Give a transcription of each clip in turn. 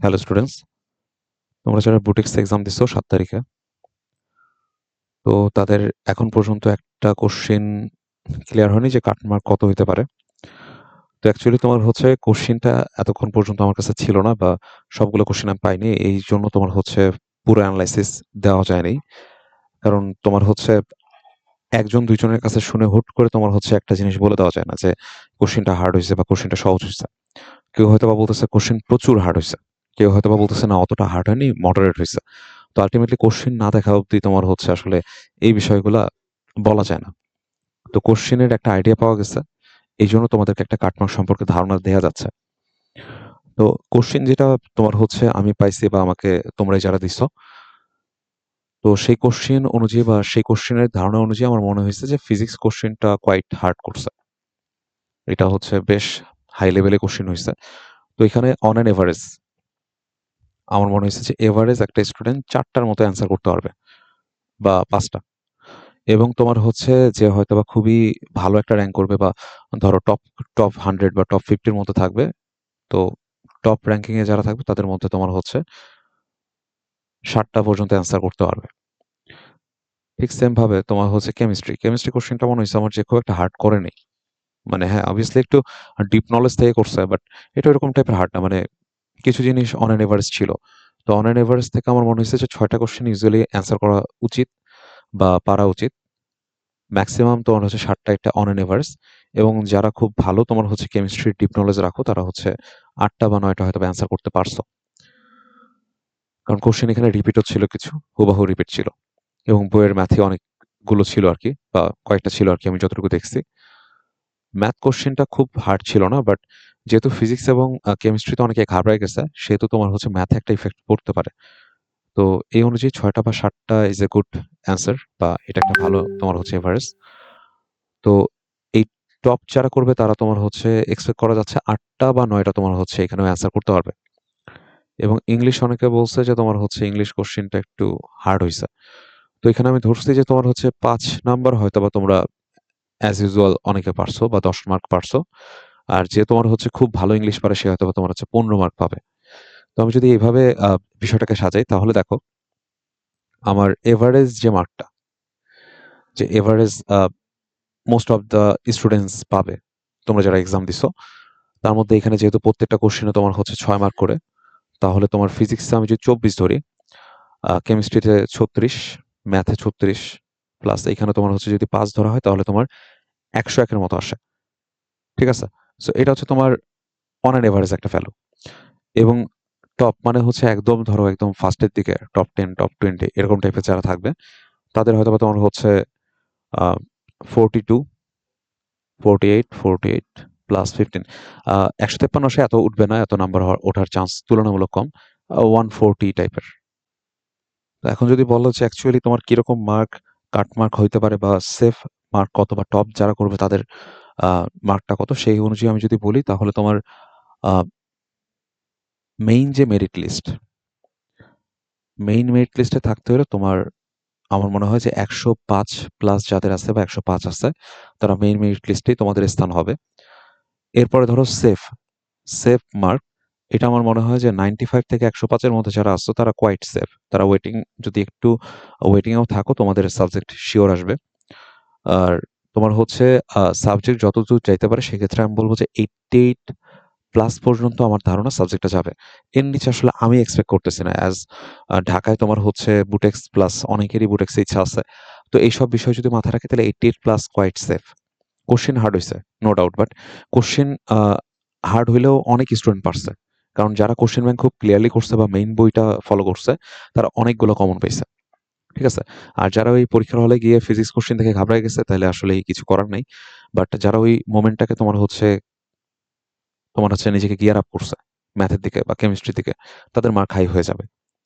Hello students তোমরা যারা boutiques exam দিছো সাত তারিখে, তো তাদের এখন পর্যন্ত একটা কোশ্চিন ক্লিয়ার হয়নি যে কাটমার্ক কত হইতে পারে। তো অ্যাকচুয়ালি তোমার হচ্ছে কোশ্চিনটা এতক্ষণ পর্যন্ত আমার কাছে ছিল না বা সবগুলো কোশ্চিন আমি পাইনি, এই জন্য তোমার হচ্ছে পুরো অ্যানালাইসিস দেওয়া যায়নি। কারণ তোমার হচ্ছে একজন দুইজনের কাছে শুনে হুট করে তোমার হচ্ছে একটা জিনিস বলে দেওয়া যায় না যে কোশ্চিনটা হার্ড হয়েছে বা কোশ্চিনটা সহজ হয়েছে কেউ হয়তো বা বলতেছে কোশ্চিন প্রচুর হার্ড হয়েছে কেউ হয়তো বা বলতেছে, না, অতটা হার্ড হয়নি মডারেট হয়েছে তো আলটিমেটলি কোশ্চিন না দেখা অবধি তোমার হচ্ছে আসলে এই বিষয়গুলা বলা যায় না। তো কোশ্চিনের একটা আইডিয়া পাওয়া গেছে, এই জন্য তোমাদেরকে একটা কাটমার্ক সম্পর্কে ধারণা দেওয়া যাচ্ছে। তো কোশ্চিন যেটা তোমার হচ্ছে, আমি পাইছি বা আমাকে তোমরা যারা দিছ, তো সেই কোশ্চিন অনুযায়ী বা সেই কোশ্চিনের ধারণা অনুযায়ী আমার মনে হয়েছে যে ফিজিক্স কোশ্চিনটা কোয়াইট হার্ড করছে। এটা হচ্ছে বেশ হাই লেভেলে কোশ্চিন হয়েছে। তো এখানে অন অ্যান এভারেজ আমার মনে হয়েছে যে এভারেজ একটা স্টুডেন্ট চারটার মতো অ্যান্সার করতে পারবে বা পাঁচটা। এবং তোমার হচ্ছে যে হয়তো বা খুবই ভালো একটা র্যাঙ্ক করবে বা ধরো টপ টপ হান্ড্রেড বা টপ ফিফটির মধ্যে থাকবে, তো টপ র্যাঙ্কিংয়ে যারা থাকবে তাদের মধ্যে তোমার হচ্ছে ষাটটা পর্যন্ত অ্যান্সার করতে পারবে। ঠিক সেম ভাবে তোমার হচ্ছে কেমিস্ট্রি কেমিস্ট্রি কোশ্চেনটা মনে হয়েছে আমার যে খুব একটা হার্ড করে নেই। মানে হ্যাঁ অবভিয়াসলি একটু ডিপ নলেজ থেকে করছে বাট এটা এরকম টাইপের হার্ড না। মানে কিছু জিনিস অন অ্যান এভারেজ ছিল। তো অন অ্যান এভারেজ থেকে আমার মনে হয়েছে যে ছয়টা কোশ্চেন ইউজুয়ালি অ্যান্সার করা উচিত বা পারা উচিত। ম্যাক্সিমাম তোমার হচ্ছে ষাটটা একটা অন অ্যান এভারেজ এবং যারা খুব ভালো তোমার হচ্ছে কেমিস্ট্রির ডিপ নলেজ রাখো, তারা হচ্ছে আটটা বা নয়টা হয়তো অ্যান্সার করতে পারছ। কারণ কোশ্চেন এখানে রিপিটও ছিল কিছু, হুবাহু রিপিট ছিল এবং বইয়ের ম্যাথে অনেকগুলো ছিল আর কি বা কয়েকটা ছিল আর কি আমি যতটুকু দেখছি। ম্যাথ কোশ্চেনটা খুব হার্ড ছিল না বাট যেহেতু ফিজিক্স এবং কেমিস্ট্রিতে অনেকে ঘাবড়ায় গেছে, সেহেতু তোমার হচ্ছে ম্যাথে একটা ইফেক্ট পড়তে পারে। তো এই অনুযায়ী ছয়টা বা সাতটা ইজ এ গুড অ্যান্সার বা এটা একটা ভালো তোমার হচ্ছে এভারেজ তো এই টপ যারা করবে তারা তোমার হচ্ছে এক্সপেক্ট করা যাচ্ছে আটটা বা নয়টা তোমার হচ্ছে এখানেও অ্যান্সার করতে পারবে। এবং ইংলিশ অনেকে বলছে যে তোমার হচ্ছে ইংলিশ কোশ্চেনটা একটু হার্ড হয়েছে তো এখানে আমি ধরছি যে তোমার হচ্ছে পাঁচ নাম্বার হয়তো বা তোমরা অ্যাজ ইউজুয়াল অনেকে পারছ বা দশ মার্ক পারছ। আর যে তোমার হচ্ছে খুব ভালো ইংলিশ পারে, সে হয়তো তোমার হচ্ছে পনেরো মার্ক পাবে। তো আমি যদি এইভাবে বিষয়টাকে সাজাই, তাহলে দেখো, আমার এভারেজ যে মার্কটা যে average most of the students পাবে, তোমরা যারা এক্সাম দিছো, তার মধ্যে এখানে যেহেতু প্রত্যেকটা কোশ্চেনে তোমার হচ্ছে ছয় মার্ক করে, তাহলে তোমার ফিজিক্সে আমি যদি চব্বিশ ধরি কেমিস্ট্রিতে ছত্রিশ ম্যাথে ছত্রিশ প্লাস এখানে তোমার হচ্ছে যদি পাঁচ ধরা হয়, তাহলে তোমার একশো একের মতো আসে। ঠিক আছে? সো এটা হচ্ছে তোমার অন অ্যান এভারেজ একটা ভ্যালু এবং টপ মানে হচ্ছে একদম ধরো একদম ফার্স্টের দিকে টপ টেন টপ টোয়েন্টি এরকম টাইপের যারা থাকবে, তাদের হয়তো বা তোমার হচ্ছে forty two forty eight forty eight plus fifteen একশো তেপ্পান্ন সে এত উঠবে না, এত নাম্বার হওয়ার, ওঠার চান্স তুলনামূলক কম ওয়ান ফোরটি টাইপের এখন যদি বলো যে অ্যাকচুয়ালি তোমার কীরকম মার্ক কাট মার্ক হইতে পারে বা সেফ মার্ক কত বা টপ যারা করবে তাদের মার্কটা কত? সেই অনুযায়ী আমি যদি বলি, তাহলে তোমার মেইন যে মেরিট লিস্ট মেইন মেরিট লিস্টে থাকতে হলে তোমার, আমার মনে হয় যে একশো পাঁচ প্লাস যাদের আছে বা একশো পাঁচ আছে, তারা মেইন মেরিট লিস্টেই তোমাদের স্থান হবে। এরপরে ধরো সেফ সেফ মার্ক এটা আমার মনে হয় যে নাইনটি ফাইভ থেকে একশো পাঁচের মধ্যে যারা আসতো, তারা কোয়াইট সেফ তারা ওয়েটিং যদি একটু ওয়েটিংয়েও থাকো, তোমাদের সাবজেক্ট শিওর আসবে। আর তোমার হচ্ছে সাবজেক্ট যতদূর চাইতে পারে, সেক্ষেত্রে আমি বলব যে এইটটি এইট প্লাস পর্যন্ত আমার ধারণা সাবজেক্টটা যাবে। এর নিচে আসলে আমি এক্সপেক্ট করতেছি না। অ্যাজ ঢাকায় তোমার হচ্ছে বুটেক্স প্লাস অনেকেরই বুটেক্স ইচ্ছা আছে। তো এইসব বিষয় যদি মাথায় রাখে, তাহলে eighty eight plus quite safe question hard হয়েছে no doubt but question hard হইলেও অনেক স্টুডেন্ট পারছে। কারণ যারা কোশ্চেন ব্যাংক খুব ক্লিয়ারলি করছে বা মেইন বইটা ফলো করছে, তারা অনেকগুলো কমন পাইছে। ঠিক আছে? আর যারা ওই পরীক্ষার হলে গিয়ে ফিজিক্স কোশ্চেন থেকে ঘাবড়ায় গেছে, তাহলে আসলে কিছু করার নেই। বাট যারা ওই মোমেন্টটাকে তোমার হচ্ছে তোমার হচ্ছে নিজেকে গিয়ার আপ করছে ম্যাথের দিকে বা কেমিস্ট্রির দিকে, তাদের মার্ক হাই হয়ে যাবে।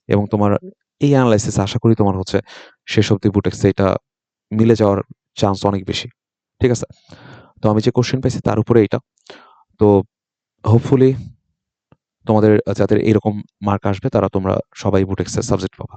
এবং তোমার এই অ্যানালাইসিস আশা করি তোমার হচ্ছে শেষ অব্দি বুটেক্সে এটা মিলে যাওয়ার চান্স অনেক বেশি। ঠিক আছে? তো আমি যে কোশ্চেন পাইছি তার উপরে এটা। তো হোপফুলি তোমাদের যাদের এরকম মার্ক আসবে, তারা তোমরা সবাই বুটেক্সের সাবজেক্ট পাবা।